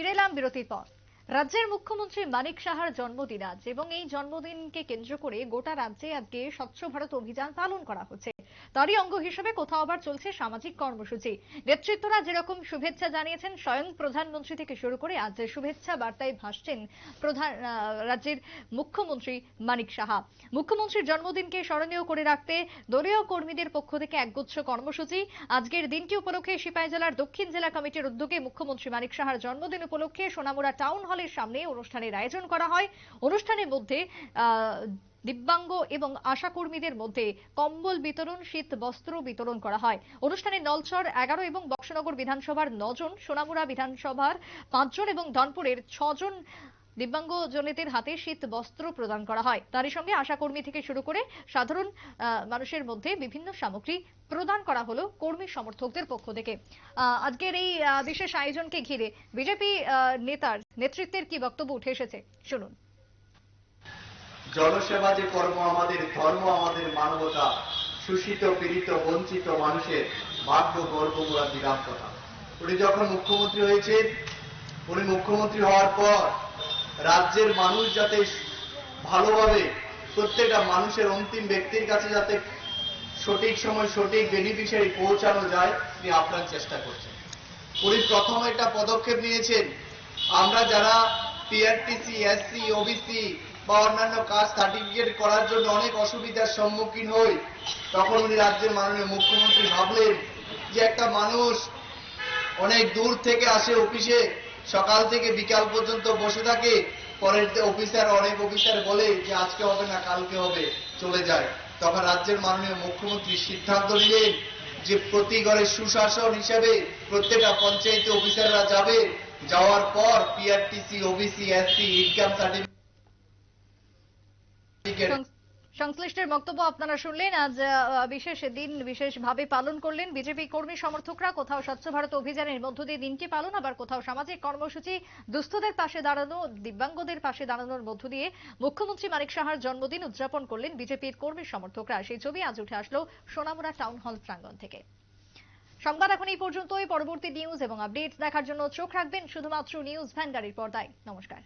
ফিরে এলাম বিরতির পর। রাজ্যের মুখ্যমন্ত্রী মানিক সাহার জন্মদিন আজ এবং এই জন্মদিনকে কেন্দ্র করে গোটা রাজ্যে আজকে স্বচ্ছ ভারত অভিযান পালন করা হচ্ছে। তারই অঙ্গ হিসেবে কোথাও আবার চলছে সামাজিক কর্মসূচি। নেতৃত্বরা যেরকম শুভেচ্ছা জানিয়েছেন, স্বয়ং প্রধানমন্ত্রী থেকে শুরু করে আজ শুভেচ্ছা বার্তায় ভাসছেন প্রধান রাজ্যের মুখ্যমন্ত্রী মানিক সাহা। মুখ্যমন্ত্রীর জন্মদিনকে স্মরণীয় করে রাখতে দলীয় কর্মীদের পক্ষ থেকে একগুচ্ছ কর্মসূচি। আজকের দিনটি উপলক্ষে সিপাহীজলার দক্ষিণ জেলা কমিটির উদ্যোগে মুখ্যমন্ত্রী মানিক সাহার জন্মদিন উপলক্ষে সোনামুড়া টাউন হলের সামনে অনুষ্ঠানের আয়োজন করা হয়। অনুষ্ঠানের মধ্যে দিব্যাঙ্গ এবং আশাকর্মীদের মধ্যে কম্বল বিতরণ, শীত বস্ত্র বিতরণ করা হয়। অনুষ্ঠানে নলচর এগারো এবং বক্সনগর বিধানসভার নজন, সোনামুড়া বিধানসভার পাঁচজন এবং ধনপুরের ছজন দিব্যাঙ্গ জনিতের হাতে শীত বস্ত্র প্রদান করা হয়। তারই সঙ্গে আশাকর্মী থেকে শুরু করে সাধারণ মানুষের মধ্যে বিভিন্ন সামগ্রী প্রদান করা হলো কর্মী সমর্থকদের পক্ষ থেকে। আজকের এই বিশেষ আয়োজনকে ঘিরে বিজেপি নেতার নেতৃত্বের কি বক্তব্য উঠে এসেছে? শুনুন। জনসেবা যে কর্ম, আমাদের ধর্ম, আমাদের মানবতা, শোষিত, পীড়িত, বঞ্চিত মানুষের ভাগ্য গর্ব গোড়া বিরাট কথা। উনি যখন মুখ্যমন্ত্রী হয়েছেন, উনি মুখ্যমন্ত্রী হওয়ার পর রাজ্যের মানুষ যাতে ভালোভাবে প্রত্যেকটা মানুষের অন্তিম ব্যক্তির কাছে যাতে সঠিক সময় সঠিক বেনিফিশিয়ারি পৌঁছানো যায়, তিনি আপ্রাণ চেষ্টা করছেন। উনি প্রথম একটা পদক্ষেপ নিয়েছেন। আমরা যারা পিআরটিসি এসসি ওবিসি বা অন্যান্য কাজ সার্টিফিকেট করার জন্য অনেক অসুবিধার সম্মুখীন হই, তখন উনি রাজ্যের মাননীয় মুখ্যমন্ত্রী ভাবলেন যে একটা মানুষ অনেক দূর থেকে আসে অফিসে সকাল থেকে বিকাল পর্যন্ত বসে থাকে। পরের অফিসার, অনেক অফিসার বলে যে, আজকে হবে না, কালকে হবে। চলে যায়। তখন রাজ্যের মাননীয় মুখ্যমন্ত্রী সিদ্ধান্ত নিলেন যে, প্রতি ঘরে সুশাসন হিসেবে প্রত্যেকটা পঞ্চায়েতে অফিসাররা যাবে। যাওয়ার পর PRTC OBC SC income certificate সংশ্লিষ্টের বক্তব্য আপনারা শুনলেন। আজ বিশেষ দিন বিশেষভাবে পালন করলেন বিজেপি কর্মী সমর্থকরা। কোথাও স্বচ্ছ ভারত অভিযানের মধ্য দিয়ে দিনটি পালন, আবার কোথাও সামাজিক কর্মসূচি দুস্থদের পাশে দাঁড়ানো, দিব্যাঙ্গদের পাশে দাঁড়ানোর মধ্য দিয়ে মুখ্যমন্ত্রী মানিক সাহার জন্মদিন উদযাপন করলেন বিজেপির কর্মী সমর্থকরা। সেই ছবি আজ উঠে আসলো সোনামুড়া টাউন হল প্রাঙ্গণ থেকে। সংবাদ এখন এই পর্যন্তই। পরবর্তী নিউজ এবং আপডেট দেখার জন্য চোখ রাখবেন শুধুমাত্র নিউজ ভ্যানগাড়ির পর্দায়। নমস্কার।